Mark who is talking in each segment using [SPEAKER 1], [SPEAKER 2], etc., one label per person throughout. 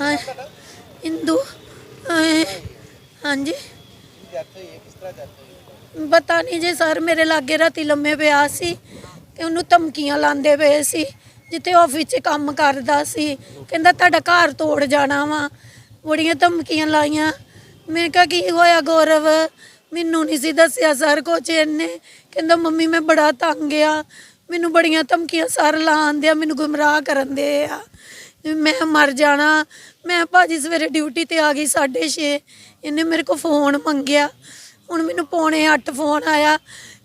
[SPEAKER 1] ਹਾਂ ਇੰਦੂ ਹਾਂਜੀ ਪਤਾ ਨਹੀਂ ਜੀ, ਸਰ ਮੇਰੇ ਲਾਗੇ ਰਾਤੀ ਲੰਮੇ ਪਿਆ ਸੀ ਤੇ ਉਹਨੂੰ ਧਮਕੀਆਂ ਲਾਉਂਦੇ ਪਏ ਸੀ, ਜਿੱਥੇ ਆਫਿਸ 'ਚ ਕੰਮ ਕਰਦਾ ਸੀ। ਕਹਿੰਦਾ ਤੁਹਾਡਾ ਘਰ ਤੋੜ ਜਾਣਾ ਵਾ। ਬੜੀਆਂ ਧਮਕੀਆਂ ਲਾਈਆਂ। ਮੈਂ ਕਿਹਾ, ਕੀ ਹੋਇਆ ਗੌਰਵ? ਮੈਨੂੰ ਨਹੀਂ ਸੀ ਦੱਸਿਆ ਸਰ ਕੁਛ ਇਹਨੇ। ਕਹਿੰਦਾ, ਮੰਮੀ, ਮੈਂ ਬੜਾ ਤੰਗ ਆ। ਮੈਨੂੰ ਬੜੀਆਂ ਧਮਕੀਆਂ ਸਰ ਲਾਉਂਦੇ ਆ, ਮੈਨੂੰ ਗੁੰਮਰਾਹ ਕਰਨ ਦੇ ਆ। ਮੈਂ ਮਰ ਜਾਣਾ। ਮੈਂ ਭਾਜੀ ਸਵੇਰੇ ਡਿਊਟੀ ਤੇ ਆ ਗਈ 6:30 ਇਹਨੇ ਮੇਰੇ ਕੋਲ ਫੋਨ ਮੰਗਿਆ। ਹੁਣ ਮੈਨੂੰ ਪੌਣੇ 8 ਫੋਨ ਆਇਆ।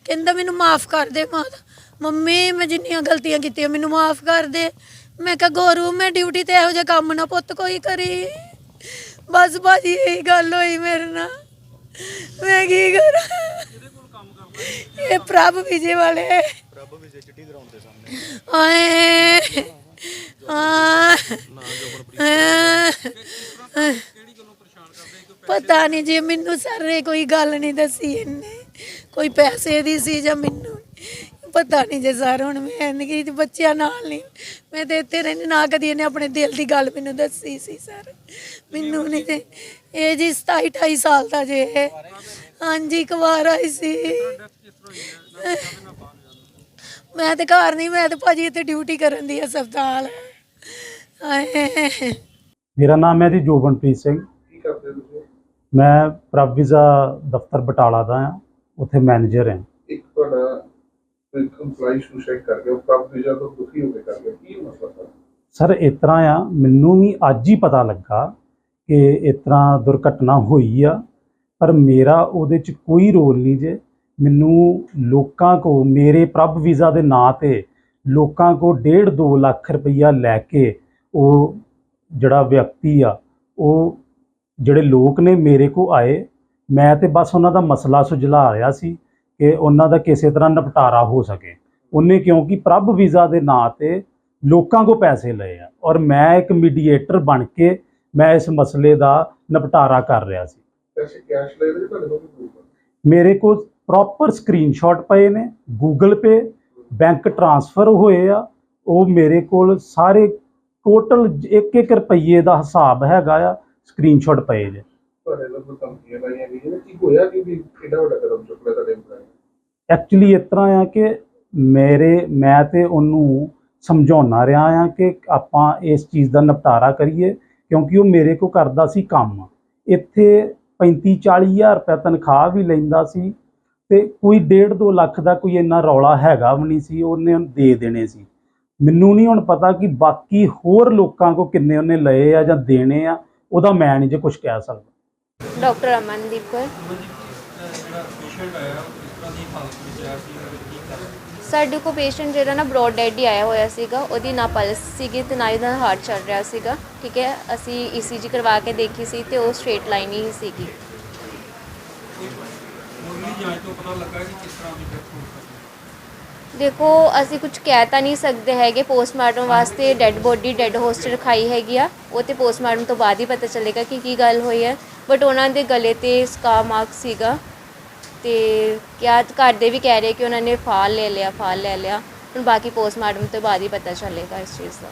[SPEAKER 1] ਕਹਿੰਦਾ ਮੈਨੂੰ ਮਾਫ ਕਰ ਦੇ ਮਾਤਾ। ਮੰਮੀ, ਮੈਂ ਜਿੰਨੀਆਂ ਗਲਤੀਆਂ ਕੀਤੀਆਂ ਮੈਨੂੰ ਮਾਫ ਕਰ ਦੇ। ਮੈਂ ਕਿਹਾ ਗੋਰੂ ਮੈਂ ਡਿਊਟੀ ਤੇ ਇਹੋ ਜਿਹਾ ਕੰਮ ਨਾ ਪੁੱਤ ਕੋਈ ਕਰੀ। ਬਸ ਭਾਜੀ, ਇਹੀ ਗੱਲ ਹੋਈ ਮੇਰੇ ਨਾਲ। ਮੈਂ ਕੀ ਕਰਾਂ? ਇਹ ਪ੍ਰਭ ਵਿਜੇ ਵਾਲੇ।
[SPEAKER 2] ਪ੍ਰਭ ਚਿੱਟੀ ਗਰਾਊਂਡ ਦੇ ਸਾਹਮਣੇ।
[SPEAKER 1] ਆਏ ਪਤਾ ਨਹੀਂ ਜੀ ਮੈਨੂੰ ਸਾਰੇ ਕੋਈ ਗੱਲ ਨਹੀਂ ਦੱਸੀ ਇਹਨੇ। ਕੋਈ ਪੈਸੇ ਦੀ ਸੀ ਜਾਂ ਮੈਨੂੰ ਪਤਾ ਨਹੀਂ ਜੇ ਸਰ ਹੁਣ ਮੈਂ ਨਹੀਂ ਬੱਚਿਆਂ ਨਾਲ ਨਹੀਂ। ਮੈਂ ਤੇ ਇੱਥੇ ਰਹਿੰਦੀ, ਨਾ ਕਦੀ ਇਹਨੇ ਆਪਣੇ ਦਿਲ ਦੀ ਗੱਲ ਮੈਨੂੰ ਦੱਸੀ ਸੀ ਸਰ। ਮੈਨੂੰ ਨਹੀਂ ਤੇ ਇਹ ਜੀ 27 28 ਸਾਲ ਦਾ ਜੇ। ਇਹ। ਹਾਂਜੀ, ਕੁਵਾਰ ਆਈ ਸੀ। ਮੈਂ ਤੇ ਘਰ ਨਹੀਂ ਮੈਂ ਤੇ ਭਾਜੀ ਇੱਥੇ ਡਿਊਟੀ ਕਰਨ ਦੀ ਹਸਪਤਾਲ ਹਾਏ
[SPEAKER 3] ਮੇਰਾ ਨਾਮ ਹੈ ਜੀ ਜੋਬਨਪ੍ਰੀਤ ਸਿੰਘ।
[SPEAKER 4] ਕੀ ਕਰਦੇ ਹੋ ਤੁਸੀਂ?
[SPEAKER 3] ਮੈਂ ਪ੍ਰਭ ਵੀਜ਼ਾ ਦਫ਼ਤਰ ਬਟਾਲਾ ਦਾ ਹਾਂ ਉੱਥੇ ਮੈਨੇਜਰ ਹਾਂ।
[SPEAKER 4] ਇੱਕ ਤੁਹਾਡਾ ਇੱਕ EMPLOYEE ਸੁਸਾਈਡ ਕਰ ਗਿਆ ਉਹ ਪ੍ਰਭ ਵੀਜ਼ਾ ਤੋਂ ਦੁਖੀ ਹੋ ਕੇ ਕਰ ਗਿਆ ਕੀ ਮਸਲਾ ਸਰ
[SPEAKER 3] ਸਰ ਇਸ ਤਰ੍ਹਾਂ ਆ ਮੈਨੂੰ ਵੀ ਅੱਜ ਹੀ ਪਤਾ ਲੱਗਾ ਕਿ ਇਸ ਤਰ੍ਹਾਂ ਦੁਰਘਟਨਾ ਹੋਈ ਆ ਪਰ ਮੇਰਾ ਉਹਦੇ 'ਚ ਕੋਈ ਰੋਲ ਨਹੀਂ ਜੇ। ਮੈਨੂੰ ਲੋਕਾਂ ਕੋ ਮੇਰੇ ਪ੍ਰਭ ਵੀਜ਼ਾ ਦੇ ਨਾਂ ਤੇ ਲੋਕਾਂ ਕੋ 1.5 2 ਲੱਖ ਰੁਪਈਆ ਲੈ ਕੇ ਉਹ ਜਿਹੜਾ ਵਿਅਕਤੀ ਆ ਉਹ ਜਿਹੜੇ ਲੋਕ ਨੇ ਮੇਰੇ ਕੋ ਆਏ। ਮੈਂ ਤੇ ਬਸ ਉਹਨਾਂ ਦਾ ਮਸਲਾ ਸੁਝਲਾ ਰਿਹਾ ਸੀ ਕਿ ਉਹਨਾਂ ਦਾ ਕਿਸੇ ਤਰ੍ਹਾਂ ਨਿਪਟਾਰਾ ਹੋ ਸਕੇ। ਉਹਨੇ ਕਿਉਂਕਿ ਪ੍ਰਭ ਵੀਜ਼ਾ ਦੇ ਨਾਂ ਤੇ ਲੋਕਾਂ ਕੋ ਪੈਸੇ ਲਏ ਆ ਔਰ ਮੈਂ ਇੱਕ ਮੀਡੀਏਟਰ ਬਣ ਕੇ ਮੈਂ ਇਸ ਮਸਲੇ ਦਾ ਨਿਪਟਾਰਾ ਕਰ ਰਿਹਾ ਸੀ? ਮੇਰੇ ਕੋਲ ਪ੍ਰੋਪਰ ਸਕਰੀਨਸ਼ਾਟ ਪਏ ਨੇ ਗੂਗਲ ਪੇ ਬੈਂਕ ਟਰਾਂਸਫਰ ਹੋਏ ਆ ਉਹ ਮੇਰੇ ਕੋਲ ਸਾਰੇ ਟੋਟਲ 1-1 ਰੁਪਈਏ ਦਾ ਹਿਸਾਬ ਹੈਗਾ ਆ ਸਕਰੀਨਸ਼ਾਟ ਪਏ ਜੇ।
[SPEAKER 4] ਤੁਹਾਡੇ ਨਾਲ ਧਮਕੀਆਂ ਲਾਈਆਂ ਗਈਆਂ ਨੇ? ਕੀ ਹੋਇਆ ਕਿ ਵੀ ਕਿੰਨਾ ਵੱਡਾ ਕਦਮ ਚੁੱਕ ਲਿਆ ਤੁਹਾਡੇ EMPLOYEE
[SPEAKER 3] ਐਕਚੁਅਲੀ ਇਸ ਤਰ੍ਹਾਂ ਆ ਕਿ ਮੇਰੇ ਮੈਂ ਤੇ ਉਹਨੂੰ ਸਮਝਾਉਣਾ ਰਿਹਾ ਆ ਕਿ ਆਪਾਂ ਇਸ ਚੀਜ਼ ਦਾ ਨਿਪਟਾਰਾ ਕਰੀਏ ਕਿਉਂਕਿ ਉਹ ਮੇਰੇ ਕੋ ਕਰਦਾ ਸੀ ਕੰਮ। ਇੱਥੇ 35 40 ਹਜ਼ਾਰ ਰੁਪਏ ਤਨਖਾਹ ਵੀ ਲੈਂਦਾ ਸੀ ਤੇ ਕੋਈ 1.5 2 ਲੱਖ ਦਾ ਕੋਈ ਇੰਨਾ ਰੌਲਾ ਹੈਗਾ ਵੀ ਨਹੀਂ ਸੀ ਉਹਨੇ ਦੇ ਦੇਣੇ ਸੀ। ਮੈਨੂੰ ਨਹੀਂ ਹੁਣ ਪਤਾ ਕਿ ਬਾਕੀ ਹੋਰ ਲੋਕਾਂ ਕੋ ਕਿੰਨੇ ਉਹਨੇ ਲਏ ਆ ਜਾਂ ਦੇਣੇ ਆ ਉਹਦਾ ਮੈਂ ਨਹੀਂ ਜੇ ਕੁਝ ਕਹਿ ਸਕਦਾ।
[SPEAKER 5] ਡਾਕਟਰ ਅਮਨਦੀਪ ਕੌਰ। ਸਾਡੇ ਕੋਲ ਪੇਸ਼ੈਂਟ ਜਿਹੜਾ ਨਾ ਬ੍ਰੌਡ ਡੈਡ ਹੀ ਆਇਆ ਹੋਇਆ ਸੀਗਾ ਉਹਦੀ ਨਾ ਪਲਸ ਸੀਗੀ ਤੇ ਨਾ ਇਹਦਾ ਹਾਰਟ ਚੱਲ ਰਿਹਾ ਸੀਗਾ ਠੀਕ ਹੈ? ਅਸੀਂ ECG ਕਰਵਾ ਕੇ ਦੇਖੀ ਸੀ ਤੇ ਉਹ ਸਟ੍ਰੇਟ ਲਾਈਨ ਹੀ ਸੀਗੀ। ਦੇਖੋ, ਅਸੀਂ ਕੁਝ ਕਹਿ ਤਾਂ ਨਹੀਂ ਸਕਦੇ ਹੈਗੇ। ਪੋਸਟਮਾਰਟਮ ਵਾਸਤੇ ਡੈੱਡ ਬੋਡੀ ਡੈੱਡ ਹੋਸਟ ਰਖਾਈ ਹੈਗੀ ਆ। ਉਹ ਤੇ ਪੋਸਟਮਾਰਟਮ ਤੋਂ ਬਾਅਦ ਹੀ ਪਤਾ ਚੱਲੇਗਾ ਕਿ ਕੀ ਗੱਲ ਹੋਈ ਹੈ। ਬਟ ਉਹਨਾਂ ਦੇ ਗਲੇ ਤੇ ਸਕਾ ਮਾਰਕ ਸੀਗਾ। ਤੇ ਕਿਆ ਘਰ ਦੇ ਵੀ ਕਹਿ ਰਹੇ ਕਿ ਉਹਨਾਂ ਨੇ ਫਾਲ ਲੈ ਲਿਆ, ਫਾਲ ਲੈ ਲਿਆ। ਹੁਣ ਬਾਕੀ ਪੋਸਟਮਾਰਟਮ ਤੋਂ ਬਾਅਦ ਹੀ ਪਤਾ ਚੱਲੇਗਾ ਇਸ ਚੀਜ਼ ਦਾ।